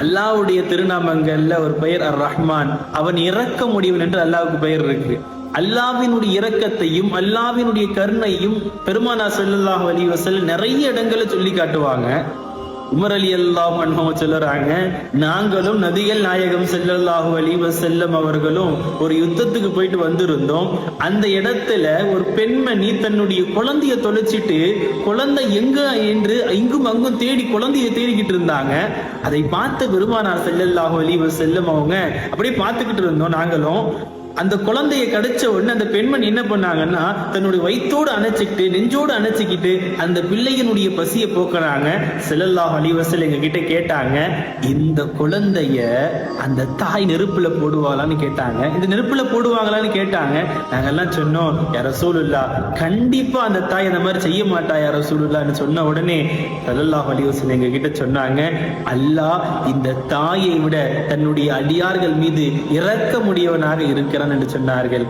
அல்லாஹ்வுடைய திருநாமங்கள்ல ஒரு பெயர் அர் ரஹ்மான் அவன் இறக்க முடியும் என்று அல்லாவுக்கு பெயர் இருக்கு. அல்லாவினுடைய இரக்கத்தையும் அல்லாவினுடைய கருணையும் பெருமானா ஸல்லல்லாஹு அலி வசல் நிறைய இடங்களை சொல்லி காட்டுவாங்க. உமர் அலி அல்லாஹ் அன்ஹு சொல்லுறாங்க நாங்களும் நதிகள் நாயகம் செல்லல்லாஹு அலைஹி செல்லம் அவர்களும் ஒரு யுத்தத்துக்கு போயிட்டு வந்திருந்தோம். அந்த இடத்துல ஒரு பெண்மணி தன்னுடைய குழந்தைய தொலைச்சிட்டு குழந்தை எங்க என்று இங்கும் அங்கும் தேடி குழந்தைய தேடிக்கிட்டு இருந்தாங்க. அதை பார்த்த பெருமானார் செல்லல்லாஹு அலைஹி செல்லம் அவங்க அப்படியே பார்த்துக்கிட்டு இருந்தோம் நாங்களும். அந்த குழந்தைய கிடைச்ச உடனே அந்த பெண்மணி என்ன பண்ணாங்கன்னா தன்னுடைய வயிற்றோடு அணைச்சிக்கிட்டு நெஞ்சோடு அணைச்சிக்கிட்டு அந்த பிள்ளையினுடைய பசியை போக்குறாங்க. செலல்லா அலிவசல் எங்க கிட்ட கேட்டாங்க இந்த குழந்தைய அந்த தாய் நெருப்புல போடுவாங்களான்னு கேட்டாங்க. இந்த நெருப்புல போடுவாங்களான்னு கேட்டாங்க. நாங்கெல்லாம் சொன்னோம் யார சூழல்லா கண்டிப்பா அந்த தாய் அந்த மாதிரி செய்ய மாட்டா யார சூழல்லான்னு சொன்ன உடனே செல்லல்லாஹ் அலிவசல் எங்க கிட்ட சொன்னாங்க அல்லாஹ் இந்த தாயை விட தன்னுடைய அடியார்கள் மீது இறக்க முடியவனாக இருக்கிறான். என்று சொன்னார்கள்